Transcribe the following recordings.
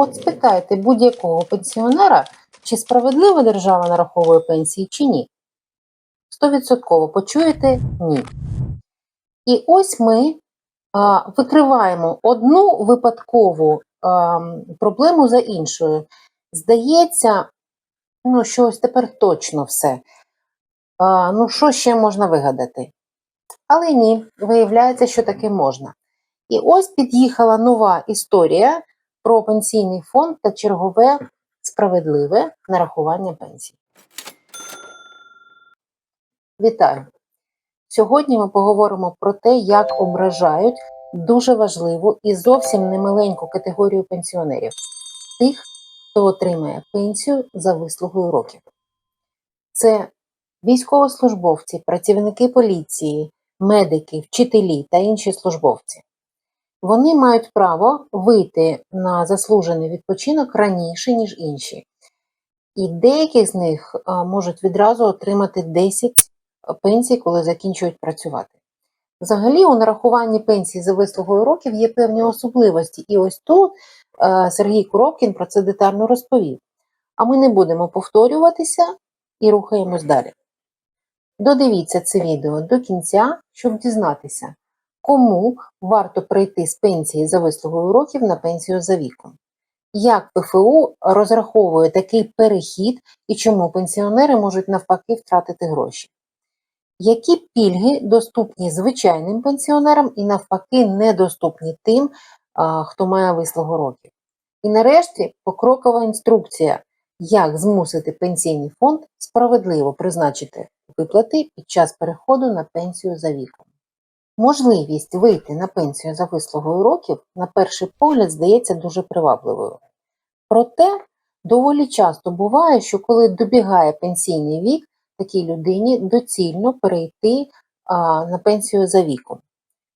От спитайте будь-якого пенсіонера, чи справедливо держава нараховує пенсії, чи ні. Стовідсотково почуєте ні. І ось ми а, викриваємо одну випадкову а, проблему за іншою. Здається, ну, що ось тепер точно все. А, ну, що ще можна вигадати? Але ні, виявляється, що таке можна. І ось під'їхала нова історія про пенсійний фонд та чергове справедливе нарахування пенсій. Вітаю! Сьогодні ми поговоримо про те, як ображають дуже важливу і зовсім немаленьку категорію пенсіонерів тих, хто отримає пенсію за вислугою років. Це військовослужбовці, працівники поліції, медики, вчителі та інші службовці. Вони мають право вийти на заслужений відпочинок раніше, ніж інші. І деякі з них можуть відразу отримати 10 пенсій, коли закінчують працювати. Взагалі, у нарахуванні пенсії за вислугою років є певні особливості, і ось тут Сергій Коробкін про це детально розповів. А ми не будемо повторюватися і рухаємось далі. Додивіться це відео до кінця, щоб дізнатися, кому варто прийти з пенсії за вислугою років на пенсію за віком. Як ПФУ розраховує такий перехід і чому пенсіонери можуть навпаки втратити гроші? Які пільги доступні звичайним пенсіонерам і навпаки недоступні тим, хто має вислугу років? І нарешті покрокова інструкція, як змусити пенсійний фонд справедливо призначити виплати під час переходу на пенсію за віком. Можливість вийти на пенсію за вислугою років, на перший погляд, здається дуже привабливою. Проте доволі часто буває, що коли добігає пенсійний вік, такій людині доцільно перейти а, на пенсію за віком.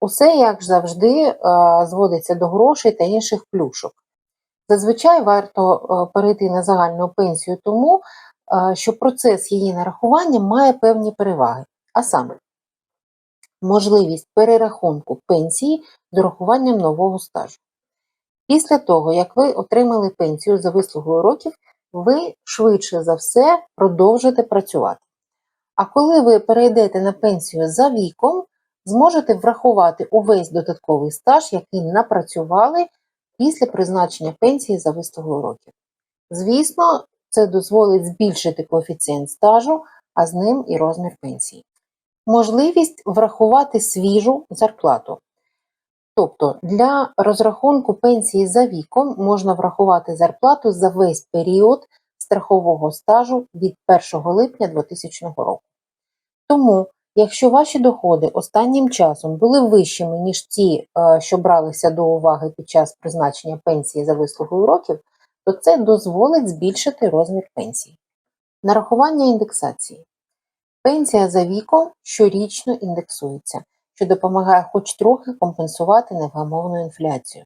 Усе, як завжди, а, зводиться до грошей та інших плюшок. Зазвичай варто а, перейти на загальну пенсію тому, а, що процес її нарахування має певні переваги, а саме можливість перерахунку пенсії з урахуванням нового стажу. Після того, як ви отримали пенсію за вислугою років, ви швидше за все продовжите працювати. А коли ви перейдете на пенсію за віком, зможете врахувати увесь додатковий стаж, який напрацювали після призначення пенсії за вислугою років. Звісно, це дозволить збільшити коефіцієнт стажу, а з ним і розмір пенсії. Можливість врахувати свіжу зарплату. Тобто для розрахунку пенсії за віком можна врахувати зарплату за весь період страхового стажу від 1 липня 2000 року. Тому, якщо ваші доходи останнім часом були вищими, ніж ті, е, що бралися до уваги під час призначення пенсії за вислугою років, то це дозволить збільшити розмір пенсії. Нарахування індексації. Пенсія за віком щорічно індексується, що допомагає хоч трохи компенсувати невгамовну інфляцію.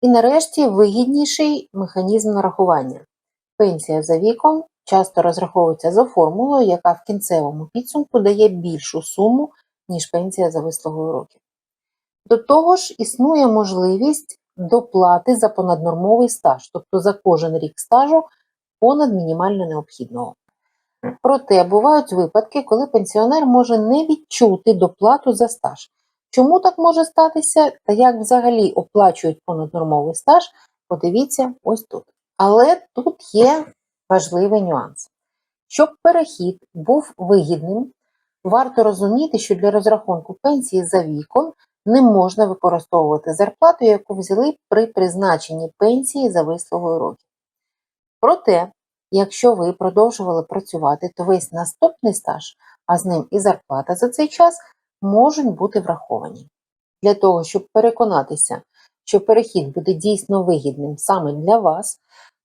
І нарешті вигідніший механізм нарахування. Пенсія за віком часто розраховується за формулою, яка в кінцевому підсумку дає більшу суму, ніж пенсія за вислугою років. До того ж, існує можливість доплати за понаднормовий стаж, тобто за кожен рік стажу понад мінімально необхідного. Проте бувають випадки, коли пенсіонер може не відчути доплату за стаж. Чому так може статися та як взагалі оплачують понаднормовий стаж, подивіться ось тут. Але тут є важливий нюанс. Щоб перехід був вигідним, варто розуміти, що для розрахунку пенсії за віком не можна використовувати зарплату, яку взяли при призначенні пенсії за вислугою років. Проте, якщо ви продовжували працювати, то весь наступний стаж, а з ним і зарплата за цей час, можуть бути враховані. Для того, щоб переконатися, що перехід буде дійсно вигідним саме для вас,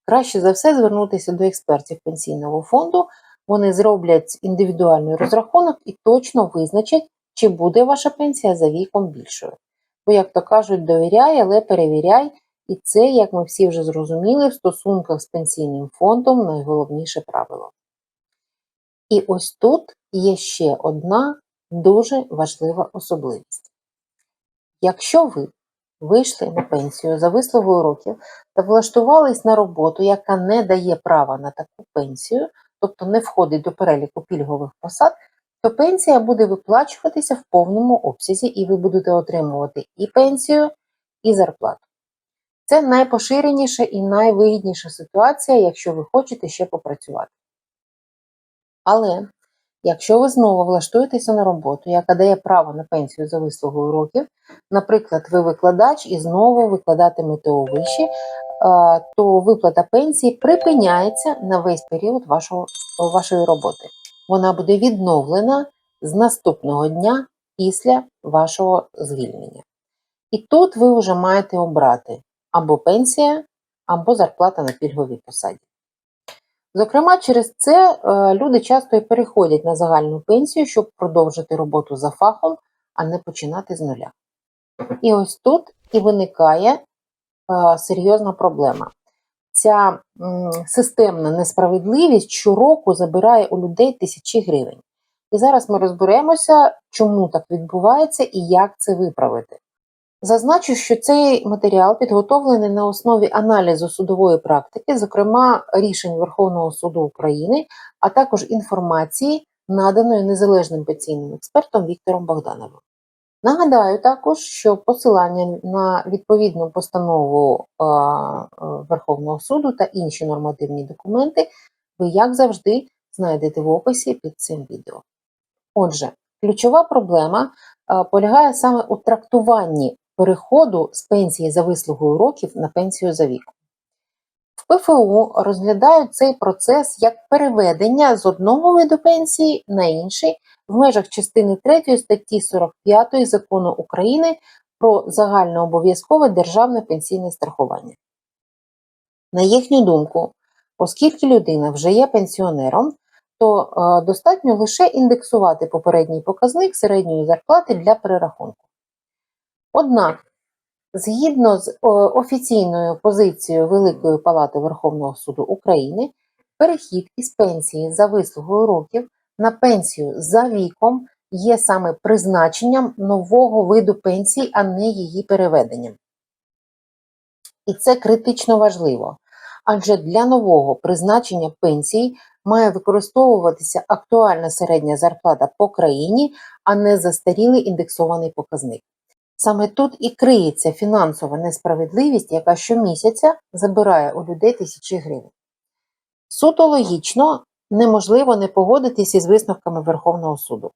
краще за все звернутися до експертів пенсійного фонду. Вони зроблять індивідуальний розрахунок і точно визначать, чи буде ваша пенсія за віком більшою. Бо, як то кажуть, довіряй, але перевіряй, і це, як ми всі вже зрозуміли, в стосунках з пенсійним фондом найголовніше правило. І ось тут є ще одна дуже важлива особливість. Якщо ви вийшли на пенсію за вислугою років та влаштувались на роботу, яка не дає права на таку пенсію, тобто не входить до переліку пільгових посад, то пенсія буде виплачуватися в повному обсязі, і ви будете отримувати і пенсію, і зарплату. Це найпоширеніша і найвигідніша ситуація, якщо ви хочете ще попрацювати. Але якщо ви знову влаштуєтеся на роботу, яка дає право на пенсію за вислугою років, наприклад, ви викладач і знову викладатимете у виші, то виплата пенсії припиняється на весь період вашого, вашої роботи. Вона буде відновлена з наступного дня після вашого звільнення. І тут ви вже маєте обрати або пенсія, або зарплата на пільговій посаді. Зокрема, через це е, люди часто і переходять на загальну пенсію, щоб продовжити роботу за фахом, а не починати з нуля. І ось тут і виникає е, серйозна проблема. Ця системна несправедливість щороку забирає у людей тисячі гривень. І зараз ми розберемося, чому так відбувається і як це виправити. Зазначу, що цей матеріал підготовлений на основі аналізу судової практики, зокрема рішень Верховного суду України, а також інформації, наданої незалежним пенсійним експертом Віктором Богдановим. Нагадаю також, що посилання на відповідну постанову Верховного суду та інші нормативні документи ви, як завжди, знайдете в описі під цим відео. Отже, ключова проблема полягає саме у трактуванні переходу з пенсії за вислугою років на пенсію за віком. В ПФУ розглядають цей процес як переведення з одного виду пенсії на інший в межах частини 3 статті 45 закону України про загальнообов'язкове державне пенсійне страхування. На їхню думку, оскільки людина вже є пенсіонером, то е, достатньо лише індексувати попередній показник середньої зарплати для перерахунку. Однак, згідно з офіційною позицією Великої Палати Верховного суду України, перехід із пенсії за вислугою років на пенсію за віком є саме призначенням нового виду пенсії, а не її переведенням. І це критично важливо, адже для нового призначення пенсії має використовуватися актуальна середня зарплата по країні, а не застарілий індексований показник. Саме тут і криється фінансова несправедливість, яка щомісяця забирає у людей тисячі гривень. Суто логічно неможливо не погодитись із висновками Верховного суду.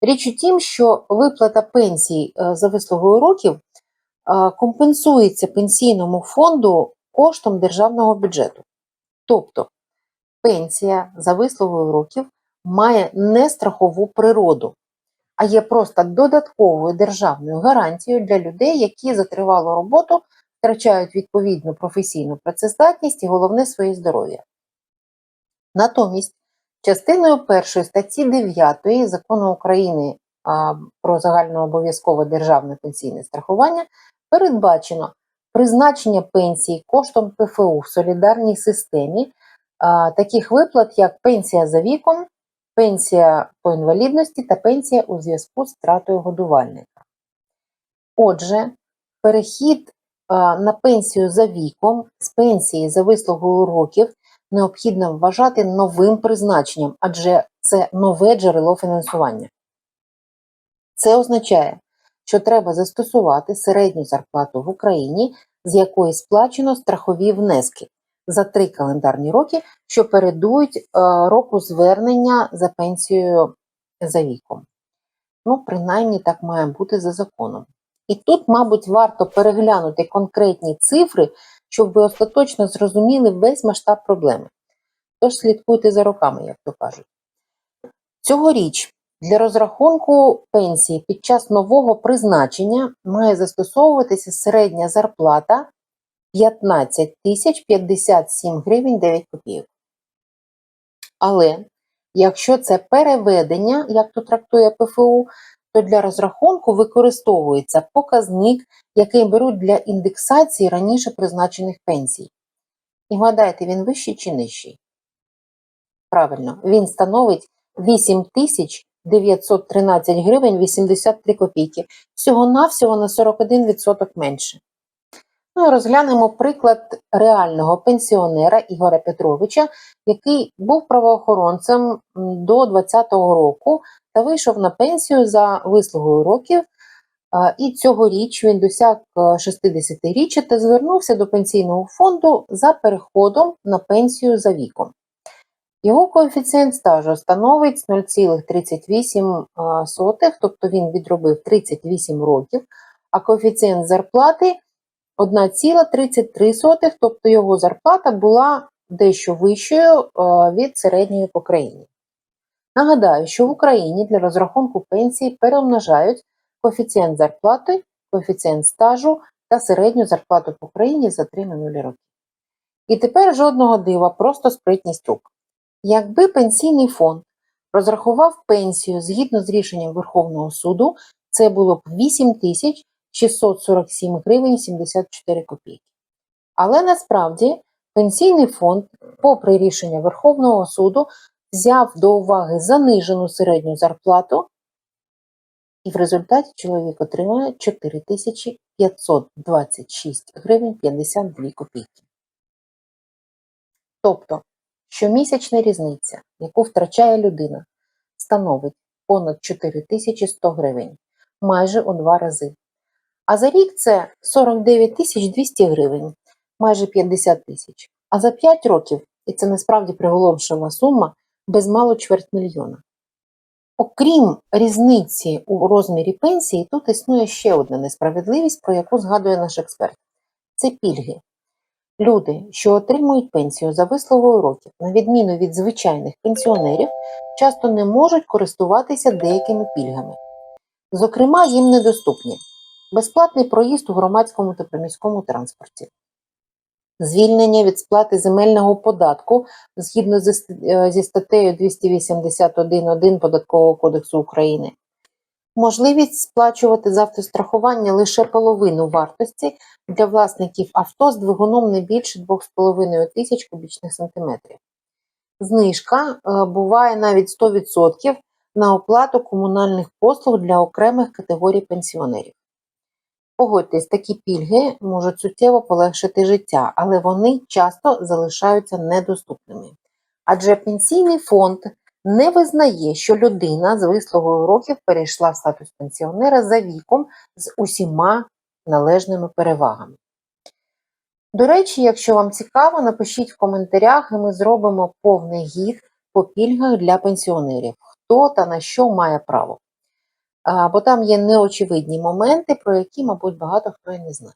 Річ у тім, що виплата пенсій е, за вислугою років е, компенсується пенсійному фонду коштом державного бюджету. Тобто пенсія за вислугою років має не страхову природу, а є просто додатковою державною гарантією для людей, які за тривалу роботу втрачають відповідну професійну працездатність і головне своє здоров'я. Натомість, частиною 1 статті 9 закону України про загальнообов'язкове державне пенсійне страхування передбачено призначення пенсії коштом ПФУ в солідарній системі таких виплат, як пенсія за віком, пенсія по інвалідності та пенсія у зв'язку з втратою годувальника. Отже, перехід на пенсію за віком з пенсії за вислугою років необхідно вважати новим призначенням, адже це нове джерело фінансування. Це означає, що треба застосувати середню зарплату в Україні, з якої сплачено страхові внески за три календарні роки, що передують е, року звернення за пенсією за віком. Ну, принаймні так має бути за законом. І тут, мабуть, варто переглянути конкретні цифри, щоб ви остаточно зрозуміли весь масштаб проблеми. Тож слідкуйте за роками, як то кажуть. Цьогоріч для розрахунку пенсії під час нового призначення має застосовуватися середня зарплата 15 тисяч 57 гривень 9 копійок. Але якщо це переведення, як то трактує ПФУ, то для розрахунку використовується показник, який беруть для індексації раніше призначених пенсій. І гадайте, він вищий чи нижчий? Правильно, він становить 913 гривень 83 копійки. Всього-навсього на 41% менше. Ну розглянемо приклад реального пенсіонера Ігоря Петровича, який був правоохоронцем до 2020 року та вийшов на пенсію за вислугою років. І цьогоріч він досяг е, 60-річчя та звернувся до пенсійного фонду за переходом на пенсію за віком. Його коефіцієнт стажу становить 0,38, тобто він відробив 38 років, а коефіцієнт зарплати 1,33, тобто його зарплата була дещо вищою е, від середньої по країні. Нагадаю, що в Україні для розрахунку пенсії перемножають коефіцієнт зарплати, коефіцієнт стажу та середню зарплату по країні за 3 минулі роки. І тепер жодного дива, просто спритність рук. Якби пенсійний фонд розрахував пенсію згідно з рішенням Верховного суду, це було б 8647 гривень 74 копійки. Але насправді пенсійний фонд, попри рішення Верховного суду, взяв до уваги занижену середню зарплату, і в результаті чоловік отримує 4526 гривень 52 копійки. Тобто, щомісячна різниця, яку втрачає людина, становить понад 4100 гривень, майже у два рази. А за рік це 49 тисяч 200 гривень, майже 50 тисяч. А за 5 років, і це насправді приголомшила сума, без мало чверть мільйона. Окрім різниці у розмірі пенсії, тут існує ще одна несправедливість, про яку згадує наш експерт. Це пільги. Люди, що отримують пенсію за вислугою років, на відміну від звичайних пенсіонерів, часто не можуть користуватися деякими пільгами. Зокрема, їм недоступні безплатний проїзд у громадському та приміському транспорті, звільнення від сплати земельного податку згідно зі е, статтею 281.1 Податкового кодексу України, можливість сплачувати з автострахування лише половину вартості для власників авто з двигуном не більше 2,5 тисяч кубічних сантиметрів. Знижка е, буває навіть 100% на оплату комунальних послуг для окремих категорій пенсіонерів. Погодьтесь, такі пільги можуть суттєво полегшити життя, але вони часто залишаються недоступними. Адже пенсійний фонд не визнає, що людина з вислугою років перейшла в статус пенсіонера за віком з усіма належними перевагами. До речі, якщо вам цікаво, напишіть в коментарях, і ми зробимо повний гід по пільгах для пенсіонерів, хто та на що має право. Бо там є неочевидні моменти, про які, мабуть, багато хто і не знає.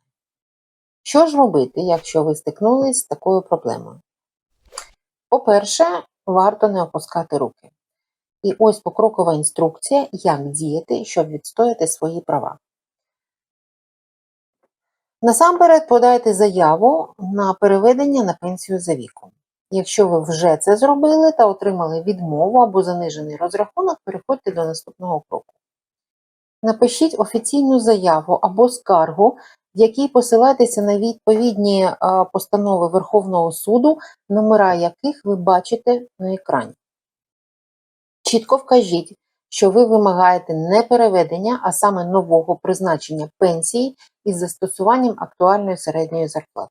Що ж робити, якщо ви стикнулись з такою проблемою? По-перше, варто не опускати руки. І ось покрокова інструкція, як діяти, щоб відстояти свої права. Насамперед подайте заяву на переведення на пенсію за віком. Якщо ви вже це зробили та отримали відмову або занижений розрахунок, переходьте до наступного кроку. Напишіть офіційну заяву або скаргу, в якій посилайтеся на відповідні е, постанови Верховного суду, номера яких ви бачите на екрані. Чітко вкажіть, що ви вимагаєте не переведення, а саме нового призначення пенсії із застосуванням актуальної середньої зарплати.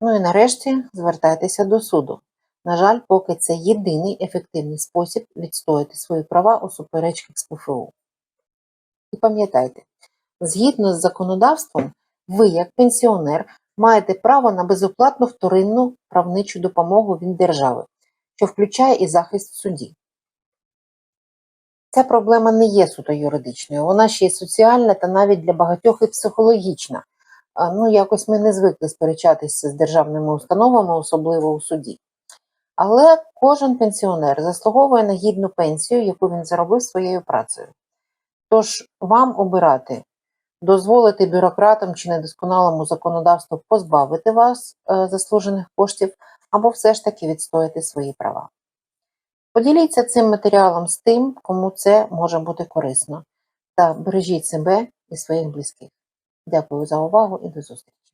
Ну і нарешті звертайтеся до суду. На жаль, поки це єдиний ефективний спосіб відстояти свої права у суперечках з ПФУ. І пам'ятайте, згідно з законодавством, ви, як пенсіонер, маєте право на безоплатну вторинну правничу допомогу від держави, що включає і захист в суді. Ця проблема не є суто юридичною, вона ще й соціальна та навіть для багатьох і психологічна. Ну, якось ми не звикли сперечатися з державними установами, особливо у суді. Але кожен пенсіонер заслуговує на гідну пенсію, яку він заробив своєю працею. Тож вам обирати, дозволити бюрократам чи недосконалому законодавству позбавити вас е, заслужених коштів, або все ж таки відстояти свої права. Поділіться цим матеріалом з тим, кому це може бути корисно, та бережіть себе і своїх близьких. Дякую за увагу і до зустрічі!